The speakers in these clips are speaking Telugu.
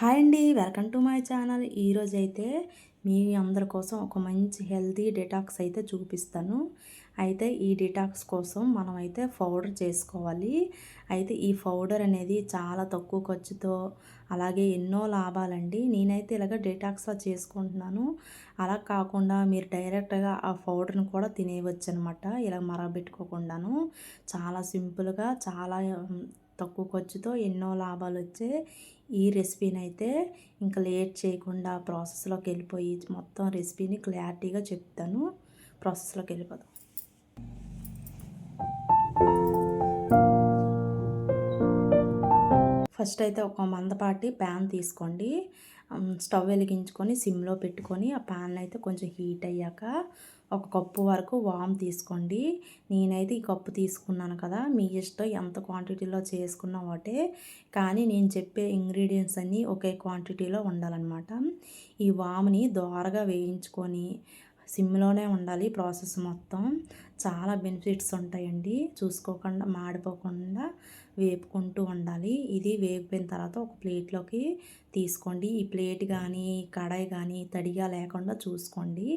హాయ్ అండి వెల్కమ్ టు మై ఛానల్. ఈరోజు అయితే మీ అందరి కోసం ఒక మంచి హెల్తీ డిటాక్స్ అయితే చూపిస్తాను. అయితే ఈ డిటాక్స్ కోసం మనం అయితే పౌడర్ చేసుకోవాలి. అయితే ఈ పౌడర్ అనేది చాలా తక్కువ ఖర్చుతో అలాగే ఎన్నో లాభాలండి. నేనైతే ఇలాగ డిటాక్స్లో చేసుకుంటున్నాను. అలా కాకుండా మీరు డైరెక్ట్గా ఆ పౌడర్ని కూడా తినేయవచ్చు అనమాట ఇలా మరబెట్టుకోకుండాను చాలా సింపుల్గా చాలా తక్కువ ఖర్చుతో ఎన్నో లాభాలు వచ్చే ఈ రెసిపీని అయితే ఇంకా లేట్ చేయకుండా ప్రాసెస్లోకి వెళ్ళిపోయి మొత్తం రెసిపీని క్లారిటీగా చెప్తాను. ప్రాసెస్లోకి వెళ్ళిపోదాం. ఫస్ట్ అయితే ఒక మందపాటి ప్యాన్ తీసుకోండి. స్టవ్ వెలిగించుకొని సిమ్లో పెట్టుకొని ఆ ప్యాన్ అయితే కొంచెం హీట్ అయ్యాక ఒక కప్పు వరకు వామ్ తీసుకోండి. నేనైతే ఈ కప్పు తీసుకున్నాను కదా మీ ఇష్టం ఎంత క్వాంటిటీలో చేసుకున్న ఒకటే కానీ నేను చెప్పే ఇంగ్రీడియంట్స్ అన్నీ ఒకే క్వాంటిటీలో ఉండాలన్నమాట. ఈ వామ్ని దోరగా వేయించుకొని సిమ్లోనే ఉండాలి ప్రాసెస్ మొత్తం. చాలా బెనిఫిట్స్ ఉంటాయండి. చూసుకోకుండా మాడిపోకుండా వేపుకుంటూ ఉండాలి. ఇది వేగిపోయిన తర్వాత ఒక ప్లేట్లోకి తీసుకోండి. ఈ ప్లేట్ కానీ కడాయి కానీ తడిగా లేకుండా చూసుకోండి.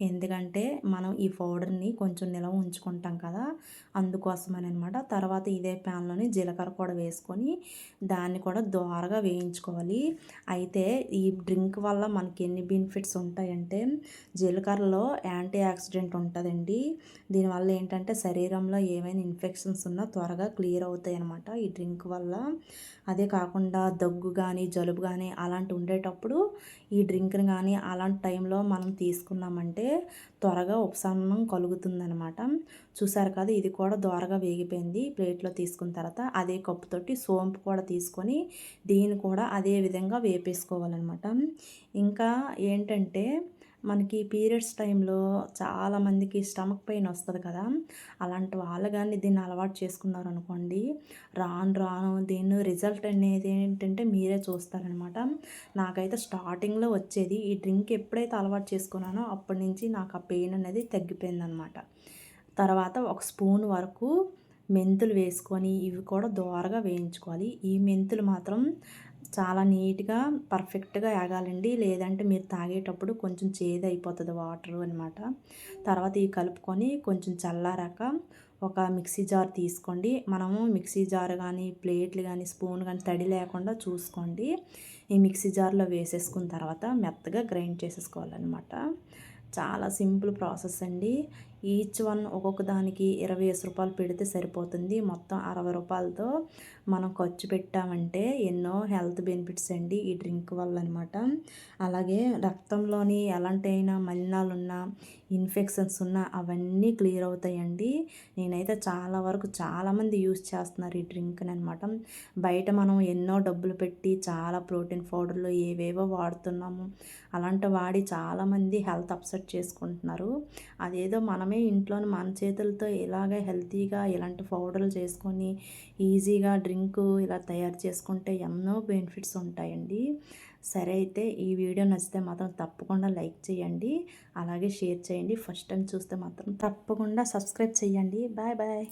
ఎందుకంటే మనం ఈ పౌడర్ని కొంచెం నిలవ ఉంచుకుంటాం కదా అందుకోసమని అనమాట తర్వాత ఇదే ప్యాన్లోని జీలకర్ర కూడా వేసుకొని దాన్ని కూడా దోరగా వేయించుకోవాలి. అయితే ఈ డ్రింక్ వల్ల మనకి ఎన్ని బెనిఫిట్స్ ఉంటాయంటే జీలకర్రలో యాంటీ ఆక్సిడెంట్ ఉంటుందండి. దీని దీనివల్ల ఏంటంటే శరీరంలో ఏమైనా ఇన్ఫెక్షన్స్ ఉన్నా త్వరగా క్లియర్ అవుతాయి అనమాట ఈ డ్రింక్ వల్ల. అదే కాకుండా దగ్గు కానీ జలుబు కానీ అలాంటి ఉండేటప్పుడు ఈ డ్రింక్ని కానీ అలాంటి టైంలో మనం తీసుకున్నామంటే త్వరగా ఉపశమనం కలుగుతుందనమాట చూసారు కదా ఇది కూడా దోరగా వేగిపోయింది ప్లేట్లో తీసుకున్న తర్వాత. అదే కప్పుతోటి సోంపు కూడా తీసుకొని దీన్ని కూడా అదే విధంగా వేపేసుకోవాలన్నమాట. ఇంకా ఏంటంటే మనకి పీరియడ్స్ టైంలో చాలామందికి స్టమక్ పెయిన్ వస్తుంది కదా. అలాంటి వాళ్ళు కానీ దీన్ని అలవాటు చేసుకున్నారు అనుకోండి రాను రాను దీన్ని రిజల్ట్ అనేది ఏంటంటే మీరే చూస్తారనమాట. నాకైతే స్టార్టింగ్లో వచ్చేది ఈ డ్రింక్ ఎప్పుడైతే అలవాటు చేసుకున్నానో అప్పటి నుంచి నాకు ఆ పెయిన్ అనేది తగ్గిపోయిందనమాట. తర్వాత ఒక స్పూన్ వరకు మెంతులు వేసుకొని ఇవి కూడా దోరగా వేయించుకోవాలి. ఈ మెంతులు మాత్రం చాలా నీట్గా పర్ఫెక్ట్గా ఆగాలండి లేదంటే మీరు తాగేటప్పుడు కొంచెం చేదు అయిపోతుంది వాటర్ అనమాట తర్వాత ఇవి కలుపుకొని కొంచెం చల్లారాక ఒక మిక్సీ జార్ తీసుకోండి. మనము మిక్సీ జార్ కానీ ప్లేట్లు కానీ స్పూన్ కానీ తడి లేకుండా చూసుకోండి. ఈ మిక్సీ జార్లో వేసేసుకున్న తర్వాత మెత్తగా గ్రైండ్ చేసేసుకోవాలన్నమాట. చాలా సింపుల్ ప్రాసెస్ అండి. ఈచ్ వన్ ఒక్కొక్క దానికి ఇరవై రూపాయలు పెడితే సరిపోతుంది. మొత్తం అరవై రూపాయలతో మనం ఖర్చు పెట్టామంటే ఎన్నో హెల్త్ బెనిఫిట్స్ అండి ఈ డ్రింక్ వల్ల అనమాట అలాగే రక్తంలోని ఎలాంటైనా మలినాలు ఉన్నా ఇన్ఫెక్షన్స్ ఉన్నా అవన్నీ క్లియర్ అవుతాయండి. నేనైతే చాలా వరకు చాలామంది యూస్ చేస్తున్నారు ఈ డ్రింక్ని అనమాట బయట మనం ఎన్నో డబ్బులు పెట్టి చాలా ప్రోటీన్ పౌడర్లు ఏవేవో వాడుతున్నాము. అలాంటి వాడి చాలామంది హెల్త్ అప్సెట్ చేసుకుంటున్నారు. అదేదో మనం మనమే ఇంట్లో మన చేతులతో ఇలాగ హెల్తీగా ఇలాంటి పౌడర్లు చేసుకొని ఈజీగా డ్రింక్ ఇలా తయారు చేసుకుంటే ఎన్నో బెనిఫిట్స్ ఉంటాయండి. సరే అయితే ఈ వీడియో నచ్చితే మాత్రం తప్పకుండా లైక్ చేయండి. అలాగే షేర్ చేయండి. ఫస్ట్ టైం చూస్తే మాత్రం తప్పకుండా సబ్స్క్రైబ్ చేయండి. Bye bye.